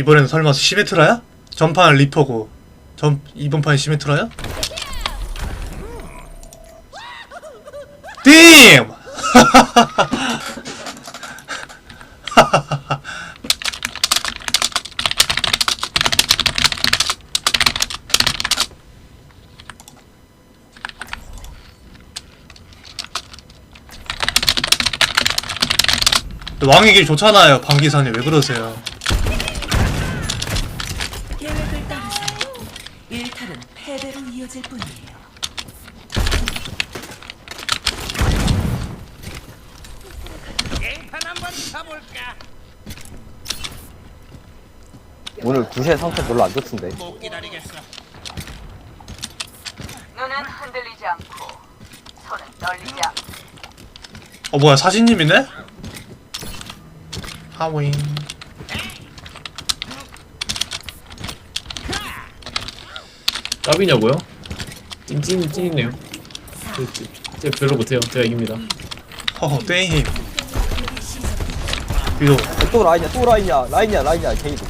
이번에는 설마 시메트라야? 전판 리퍼고 전 이번 판이 시메트라야? 띵! 왕의 길 좋잖아요 방기사님 왜 그러세요 패배로 이어질 뿐이에요. 게임판 한번 쳐볼까? 오늘 2시에 상태 별로 안 좋던데. 못 기다리겠어. 눈은 흔들리지 않고 손은 떨리지 않고 어 뭐야 사신님이네? 하윙 짭이냐고요? 찐찐 찐이네요. 제가 별로 못해요. 제가 이깁니다. 허허 땡힘 이거 또 라인이야, 또 라인이야, 라인이야, 라인이야, 게이드.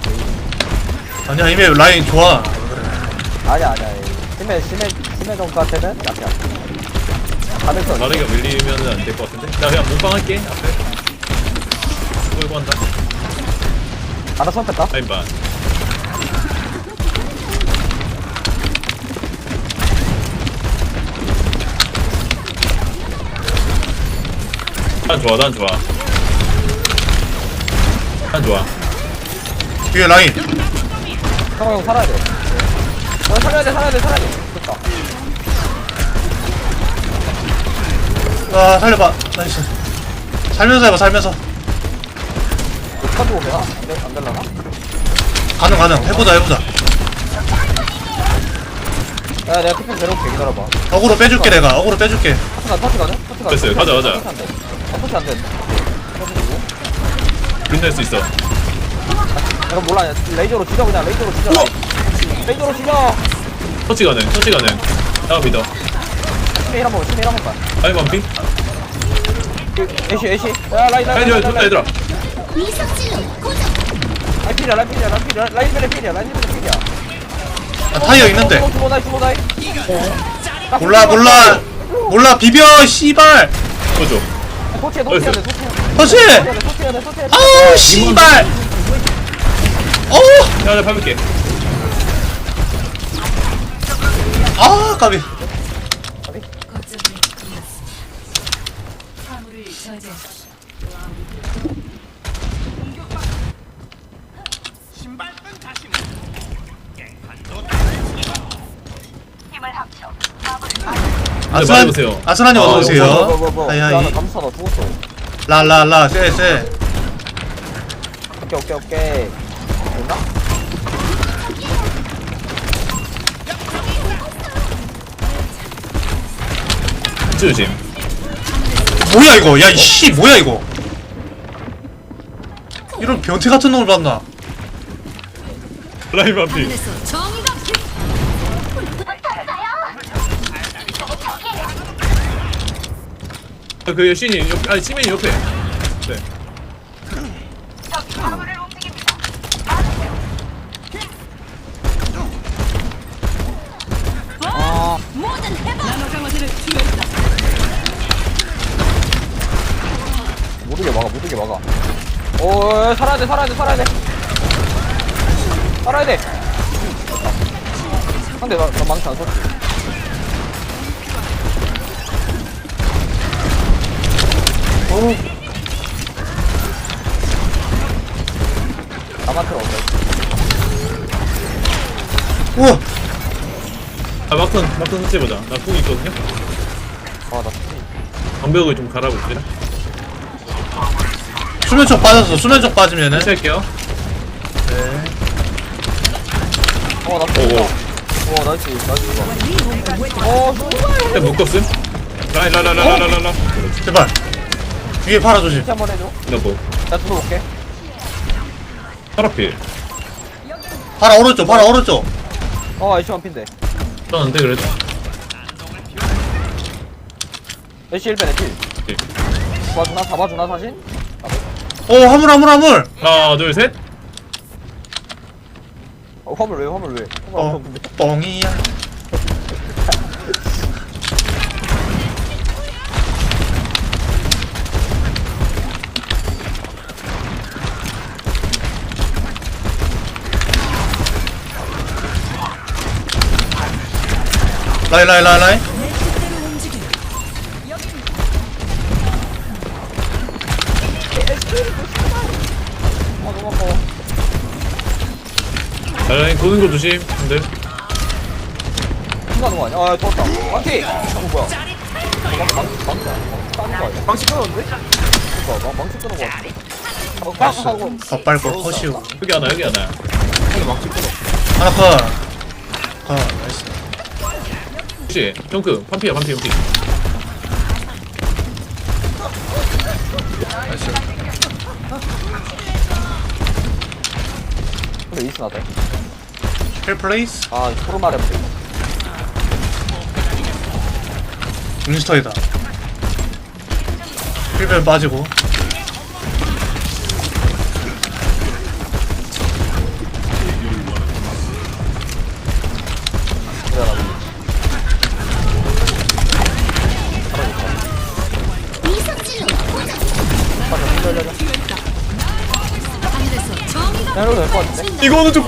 아니야 이미 라인 좋아 아니야, 아니야. 심해, 심해, 심해 정도한테는 약해. 가능성. 마르가 밀리면 안 될 것 같은데? 나 그냥 몸빵 할게. 앞에. 끌고 한다. 하나 선택다. 라인 반. 난 좋아, 난 좋아. 난 좋아. 뒤에 라인 형아, 형 살아야 돼. 어, 살아야 돼, 살아야 돼, 살아야 돼. 됐다. 아 살려봐 나이스 살면서 해봐 살면서 카드 오면 안, 돼, 안 될라나? 가능 가능 해보자 해보자 야, 내가 쿠폰 데려올게, 기다려봐. 어그로 빼줄게 내가 어그로 빼줄게 터치 가, 터치 가자? 터치 가자. 됐어요, 가자, 가자. 터치 안 돼. 아, 터치 안 돼. 터치고. 끝낼 수 있어. 내가 몰라, 레이저로 죽여, 그냥 레이저로 죽여. 레이저로 죽여! 터치 가능, 터치 가능. 나 믿어. 심해 한 번, 심해 한 번만. 라인 반피? 애쉬, 애쉬. 야, 라인, 라인, 라인 라인, 좋다, 라인. 얘들아. 라인 필이야, 라인 필이야, 라인 필이야, 라인 필이야, 필이야, 라인 필이야, 필이야. 아, 타이어 있는데. 주모 주모 다이. 몰라 몰라. 몰라 비벼 씨발. 터치해야 돼, 터치해. 터치! 돼, 돼, 돼. 아우 씨발. 어우 야, 나 밟을게. 아 까비 거점을 잃었습니다. 화물을 저지하십시오. 신발끈 다시는 게임판도 힘을 합쳐 마블을 아스란 맞아보세요. 아스란님 어서 오세요. 야, 나 하이하이 감사, 나 죽었어. 라라라 쎄쎄 오케이, 오케이, 오케이. 됐나? 조심. 뭐야 이거 야 이씨 뭐야 이거 이런 변태 같은 놈을 봤나 반피. 아, 그 신이 옆, 아니 시민이 옆에. 네. 아, 모르게 막아, 모르게 막아. 오, 살아야 돼, 살아야 돼, 살아야 돼. 살아야 돼. 상대 나, 나 망치 안 썼지. 오. 틀어, 어때? 우와 아 막턴 막턴 설치해 보자. 나궁 있거든요. 아, 나 방벽을 좀 갈아볼게요. 수면쪽 빠졌어 수면쪽 빠지면은 설치할게요. 네. 어, 나 오오. 떴어. 어, 나이스, 나이스. 어, 정말. 야 묶었음. 라인 라라라라라라. 제발 위에 팔아 조심 한번 해줘. 나 뭐. 나 들어올게. 파라필. 팔아 오른쪽 팔아 오른쪽 어, 애쉬 원핀데. 떴는데 그래도. 애쉬 1벤 애쉬. 오케이. 잡아주나? 잡아주나, 사신? 오 화물 화물 화물 하나 둘 셋. 어, 화물 왜 화물 왜 화물 어안 근데 뻥이야 라이 라이 라이 라이 아 너무 아까워 라인 도는 거 조심 근데 신나는 거 아니야? 아 좋았다 망치! 어 뭐야 망, 망, 망치 안 까는 거 아니야? 망치 끊었는데? 그니까 망, 망치 끊은 거 같아 어 꽉! 하고 더 빨고 컷이오 여기 하나 여기 하나 망치 끊어 하나 컷 컷, 나이스 혹시 정크 반피야 반피 반피. 나이스 근데 이스 나다 힐 플레이스 아 소름 나래 윈스터이다. 힐벨 빠지고 야, 이러도 될 것 같은데? 이거는 좀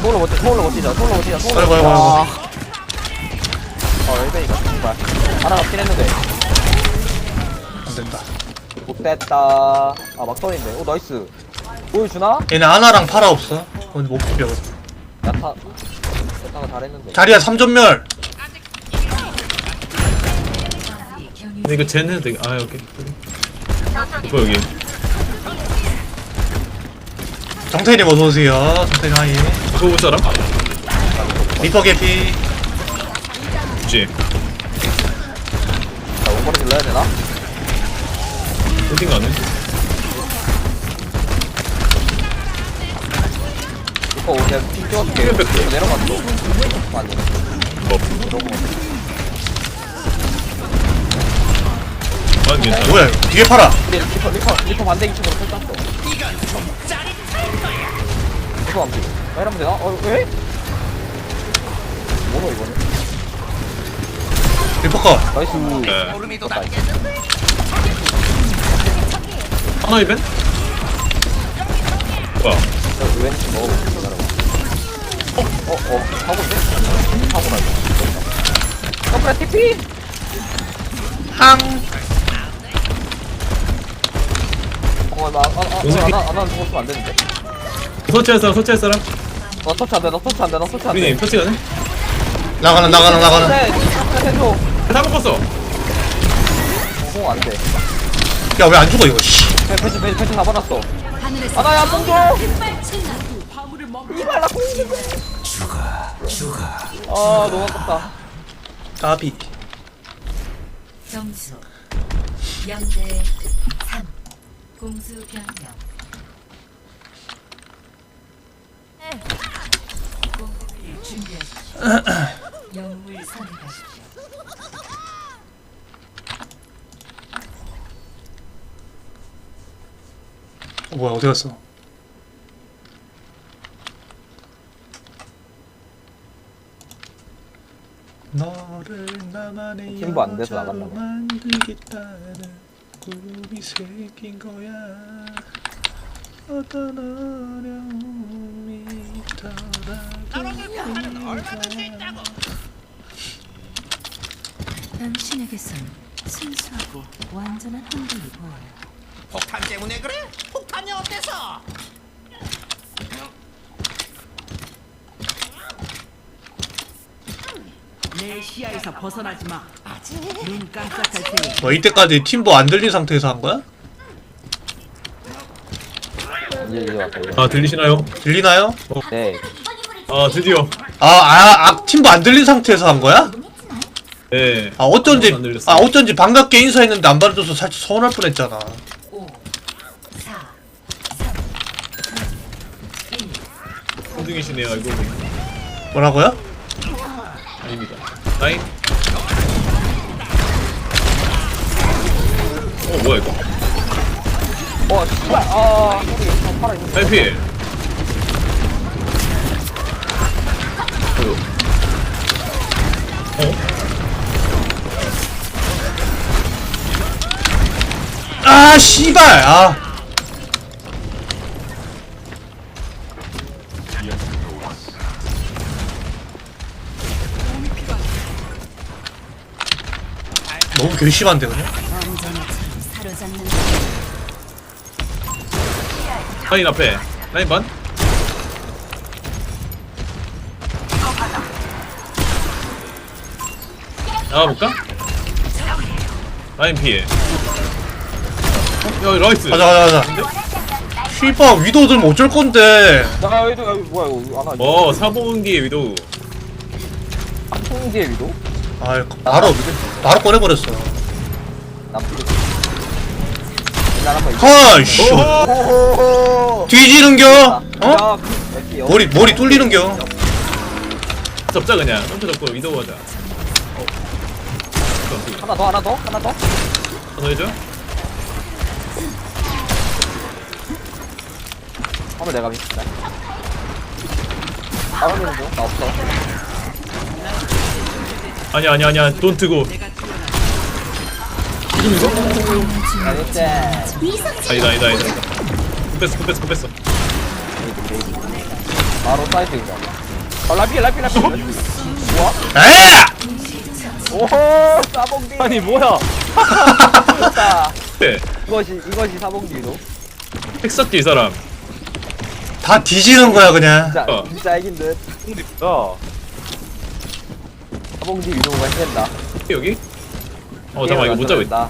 서울로 못 뛰, 서울로 못 뛰자, 서울로 못 뛰자, 서울로 아이고, 못 아이고, 뛰자. 아이고. 어, 일베이가, 정말. 하나 맞긴 했는데. 안 된다 못됐다. 아, 막턴인데. 오, 나이스. 보여주나? 얘네 하나랑 파라 없어 오늘 못 비벼 야타. 야타가 잘했는데. 자리야 3전멸 근데 이거 젠 해도 되게 아 오케이 이거 여기 정태님 어서오세요 정태님 하이 이거 볼 사람? 리퍼 개피 그치 자, 원거리 질러야 되나? 어딘 가네 이거 내가 팀. 이거 내려갔어. 아니. 뭐 아니 괜찮아 뭐야 이거 뒤에 파라 우리 리퍼, 리퍼, 리퍼 반대기 쪽으로 펼쳤어. 리퍼 안 피고. 아, 이러면 되나? 어, 왜? 뭐노, 이거는? 리퍼 컷 나이스. 네. 좋다, 돋았게 하나 이벤? 뭐야 야, 왼쪽 먹어볼게, 기다려봐. 어, 어, 어, 사고인데? 사고라, 이거. 컴프레 TP! 항 어, 나, 아, 아, 아, 나, 아, 난 죽었으면 안 되는데. 터치할 사람 터치할 사람? 나 터치 안 돼, 나 터치 안 돼, 나 터치 안 돼. 우리님 터치 가네? 나가는 나가는 나가는 네, 네, 해줘. 다 먹었어 어, 안 돼. 야 왜 안 죽어 이거 씨 배, 배치, 배치, 배치 다 받았어. 아, 나, 야, 뽕 줘! 이발, 나 뽕! 죽어, 죽어. 아, 너무 아깝다. 까비 점수 0대 3 공수 변경 공격을 준비하십시오 선택하십시오 어, 뭐야 어디 갔어 너를 나만의 팀부 안 돼서 여자로. 만들겠다는 꿈이 생긴 거야 어떤 어려움이 얼마 나수 있더라도 있다고 당신에게선 순수하고 완전한 한국이 보여요 폭탄 때문에 그래? 폭탄이 어때서? 내 시야에서 벗어나지 마. 눈 깜짝할 테니 뭐 이때까지 팀보 안 들린 상태에서 한 거야? 이제, 이제 왔다, 이제. 아 들리시나요? 들리나요? 네. 아 드디어 아, 아, 아 팀보 안 들린 상태에서 한 거야? 네 아 어쩐지 안 들렸어요. 아 어쩐지 반갑게 인사했는데 안 받아줘서 살짝 서운할 뻔했잖아 5 4 선등이시네요 알고 보니 뭐라고요? 아닙니다 라인 어 뭐야 이거 어, 씨발, 아, 소리. 팔아 있는 라인 필 어? 아 씨발! 아. 너무 결심한데 그냥? 라인 앞에. 라인 반 나가볼까? 라인 피해. 야 라이스. 가자 가자 가자. 씨발 위도 들면 어쩔 건데. 야 여기도 여기 뭐야 이거 안와 뭐 사보은기의 위도우. 통기의 위도? 아 바로 바로 꺼내버렸어. 나쁘게 날 한번 헐씨. 오호호호. 뒤지는겨? 어? 야, 그, 여기 여기 머리 머리 뚫리는겨? 접자 그냥. 점프 잡고 위도우 하자. 어. 하나 더 하나 더 하나 더. 하나 더 해줘? 한번 내가 믿습니다. 다른 애는 나 없어. 아니야 아니야 아니야 돈트고. 알겠지? 아니다 아니다 아니다. 급 뺐어 급 뺐어 급 뺐어. 바로 사이트인가 아 라피 라피 라피 뭐야? 에 오호! 사봉디. 아니 뭐야? 자 네. 이것이 이것이 사봉디 위도 핵쌌지 이 사람. 다 뒤지는 거야 그냥. 진짜 어. 진짜 이긴 듯. 사봉디 위도가 해낸다. 여기? 어 잠깐만 이거 못 잡아 있다.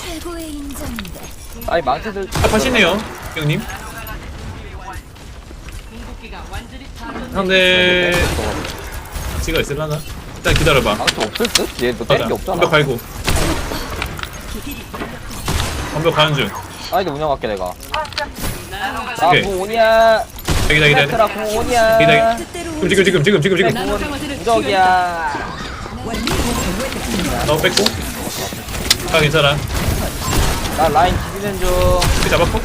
최고의 인정인데. 아니 망치들 답하시네요 형님 상대 지가 있을라나? 일단 기다려봐. 망치 없을 듯? 얘너 때릴 게 없잖아. 완벽 갈고. 완벽 가는 중. 아니 근 운영할게 내가. 오케이. 나공 오냐 기다 기다 기다 페트라 공 오냐 기다 지금 지금 지금 지금 지금 지금. 무적이야. 너 뺐고. 아 괜찮아. 나 라인 지지는 중. 피 잡았고.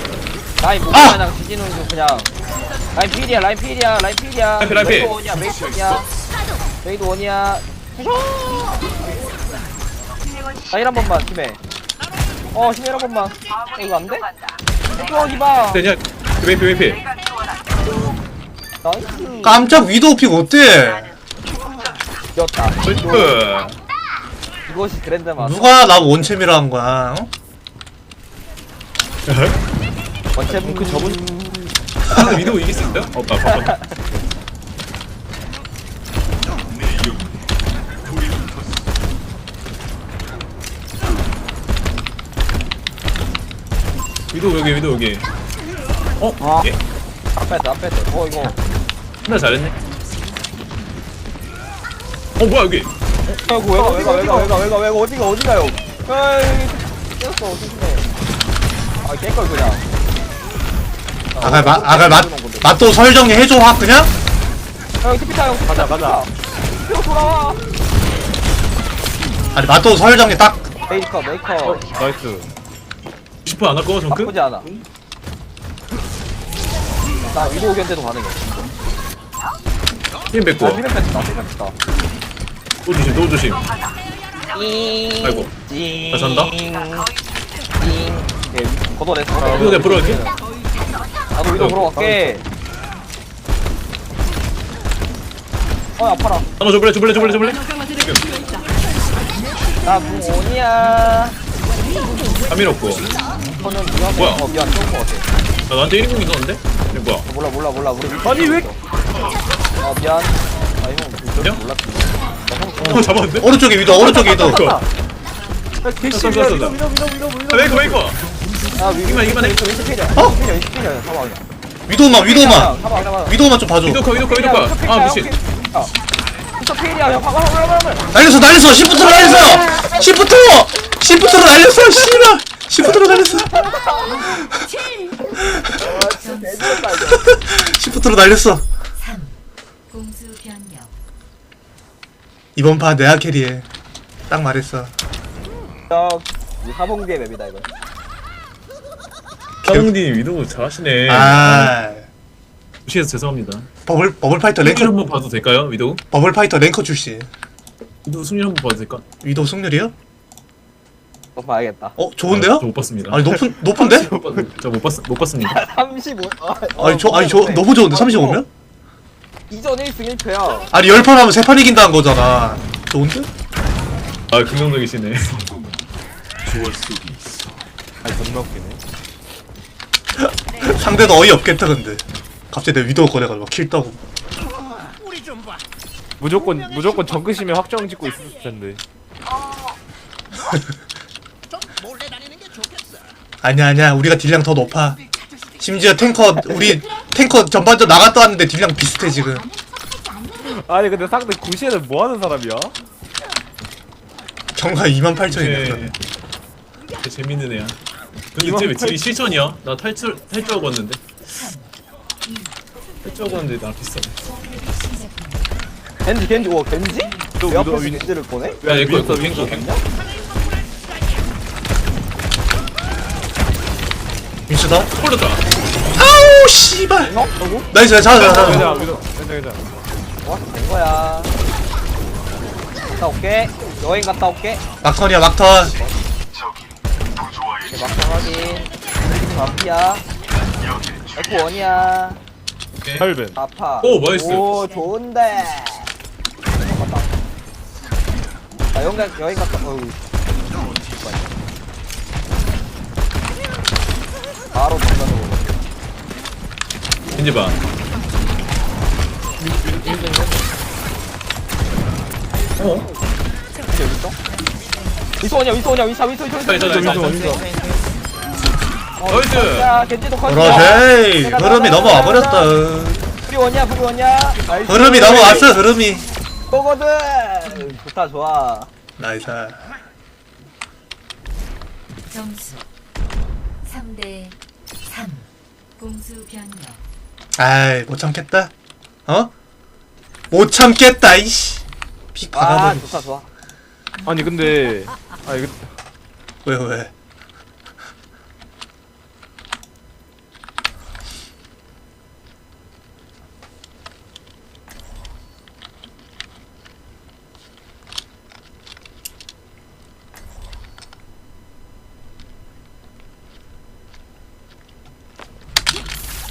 라인 못 아! 지지는 중 그냥 라인 필이야 라인 필이야 라인 필이야. 라인 필, 라인 필. 메이도 원이야 메이도 원이야. 메이도 원이야. 라인 한 번만 팀에. 어 힘내 한 번만. 어, 이거 안 돼? 이거 이봐. 되냐 웨이피 웨이피. 나이스. 깜짝 위도 픽 어때? 이겼다. 으 이것이 그랜드 마스. 누가 나 원챔이라 한 거야 어? 원체 그 저분 상대 위도우 이길 수 있다? 어 아, 바빴네 위도우 여기 위도우 여기. 어? 아. 예? 앞에다 앞에다. 어 이거. 하나 잘했네. 어 뭐야 여기? 아이고 왜가 왜가 왜가 왜가 왜가 왜가 어디가 어디가요? 에이 깼어 조심해 아 깰걸 그냥 아가 마 아가 맛 맛도 설정리 해줘 확 그냥? 형 티피타 형. 가자 가자. 형 돌아와 아니 맛도 설정리 딱. 메이커 메이커. 나이스. 10분 안 할 거야 정크? 나쁘지 않아. 나 위도 견제도 가능해. 힘 뱉고. 나 힐을 뺐다 힐을 뺐다 또 조심 또 조심. 아이고. 찡나 잔다? 예, 걷어냈어 내가 불어갈게 나도 위도 보러 갈게 어 아파라 하나 줘볼래 줘볼래 줘볼래 줘볼래? 나 뭐냐 다 밀었고 저는 미안 뭐야? 어 미안 좋은 거 같아 나 나한테 1인공 있었는데? 이게 뭐야 몰라 몰라 몰라 우리 아니 왜? 아 미안. 아 형 그냥? 몰랐어. 어 잡았는데? 오른쪽에 위도 오른쪽에 위도 어. 개씨 쏜다. 아, 웨이커 웨이커 아 위- 이기만, 이기만 해. 왼쪽 왼쪽 필이야. 어? 왼쪽. 위도만 위도만 사망. 위도만 좀 봐줘 위도커 위도커 위도커 아 미친. 형 봐봐. 날렸어 날렸어 시프트로 날렸어 시프트로 시프트로 날렸어 씨발 시프트로 날렸어 대단하다 이거. 시프트로 날렸어 3. 공수 변경. 이번 판 내가 캐리해 딱 말했어 야이 하봉비의 맵이다 이거 사장님 위도 잘하시네. 아 무시해서 죄송합니다. 버블 버블 파이터 승률 랭커 한번 봐도 될까요, 위도? 버블 파이터 랭커 출신 위도 승률 한번 봐도 될까? 위도 승률이요? 또 봐야겠다 어 좋은데요? 저못 봤습니다. 아니 높은 높은데? 저못 봤, 못 봤습니다. 35 아니 저 아니 저 너무 좋은데 35면? 이전 1승 1패야 아니 10판 하면 3판 이긴다는 거잖아 좋은데? 아, 긍정적이시네. 아니 존나 웃기네 상대도 어이없겠다 근데 갑자기 내 위도 꺼내가지고 막 킬 따고. 무조건 무조건 정크심에 확정 짓고 있을 텐데. 아니야 아니야 우리가 딜량 더 높아 심지어 탱커 우리 탱커 전반전 나갔다 왔는데 딜량 비슷해 지금 아니 근데 상대 구시에는 뭐 하는 사람이야? 정가 2만 8천이네 네. 되게 재밌는 애야. 근데 이만 쟤왜 딜이 실전이야? 나 탈출 탈출하고 왔는데. 탈출하고 왔는데 나랑 비슷하네. 겐지 겐지 와 겐지? 또왜 위도 앞에서 위 겐지를 보내? 야, 이거 이거 갱거. 갱거. 민수다 콜렸다. 아우 씨발 어? 누구? 나이스 자자 자자 괜찮아 위도 괜찮아 괜찮아. 와, 된 거야. 갔다 올게. 여행 갔다 올게. 막턴이야 막턴 오케이, 막상 확인. 마피야. F 원이야. 헬벤. 아파. 오, 나이스. 오, 좋은데. 맞다. 아, 여행 가, 여행 갔다. 어우. 바로 정면으로. 이제 봐. 어? 이제 여기 있어? 위소 오냐, 위소 오냐, 위사, 위소, 위소, 위소. 자, 자, 자, 자, 자. 어, 나이스. 야, 겐지도 컷이야. 그러지 흐름이 넘어와 버렸다 불이 원이야, 불이. 나이스. 흐름이 넘어왔어 흐름이 거거든. 좋다, 좋아. 나이스 점수 3대 3 공수 변경 아이 못 참겠다 어? 못 참겠다 이씨 픽 아, 받아버리 좋다, 좋아. 아니 근데 아니 그왜 왜?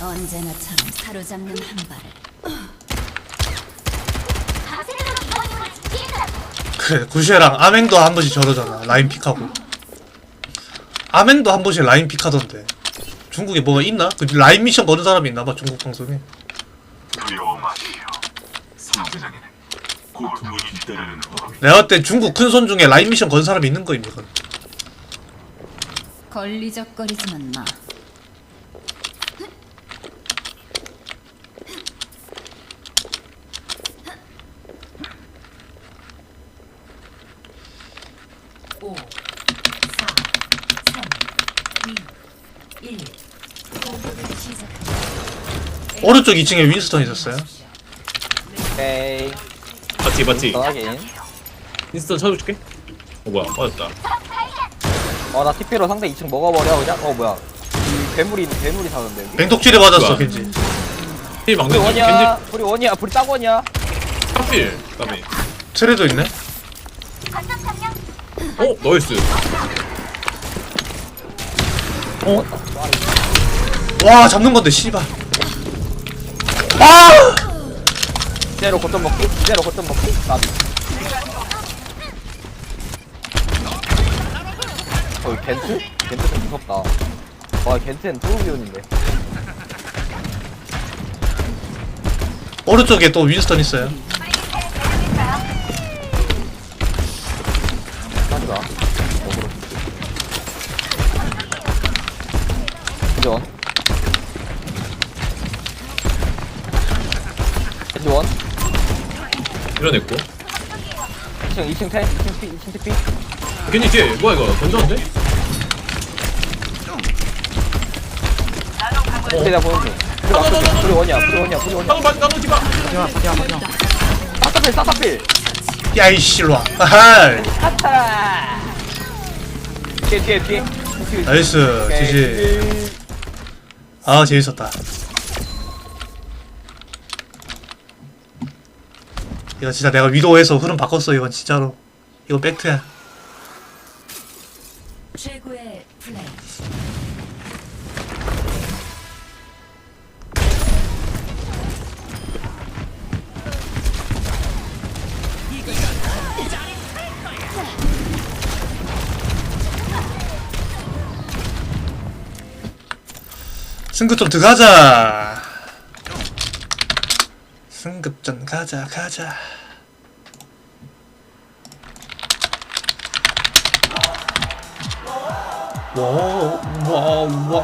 언제나처럼 사로잡는 한 발을. 그래 구시애랑 아맹도 한 번씩 저러잖아. 라인 픽하고. 아맹도 한 번씩 라인 픽하던데. 중국에 뭐가 있나? 그 라인 미션 거는 사람이 있나봐 중국 방송에. 내가 볼때 중국 큰손 중에 라인 미션 건 사람이 있는 거임 이건. 걸리적거리지만 마 오, 사, 삼, 이, 일. 공격을 시작합니다. 오른쪽 2층에 윈스턴 있었어요 오케이. 맞지, 맞지. 인스턴 쳐줄게. 어, 뭐야, 맞았다. 어, 나 TP로 상대 2층 먹어버려, 그냥? 어, 뭐야. 이 괴물이, 괴물이 사는데, 여기. 맹독질에 맞았어 뭐야? 겐지 힐 막는 중. 원이야. 겐지 불이 원이야. 불이 딱 원이야. 하필. 그다음에. 트레도 있네 어, 나이스. 와 잡는 건데 씨발 아! 이대로 거점 먹기? 이대로 거점 먹기? 나비. 어, 이 겐트? 겐트 좀 무섭다. 와, 겐트는 뚜루비온인데. 오른쪽에 또 윈스턴 있어요 하지마. 어그로. 이전. 밀어냈고. 2층, 2층 태, 2층 피, 2층 TP. 괜히 뒤에, 뭐야, 이거. 던졌는데? 근데 내가 보는 중. 불이 왔어, 불이 원이야, 불이 원이야, 불이 원이야. 나도 맞, 나도 디바. 따따필, 따따필. 야 이 씨로와 아하 하차. 뒤에 뒤에 뒤에 나이스 지지 아 재밌었다 이거 진짜 내가 위도해서 흐름 바꿨어 이건 진짜로. 이거 팩트야. 최고의 플레이. 승급 좀 들어가자 승급전 가자 가자. 와와와와와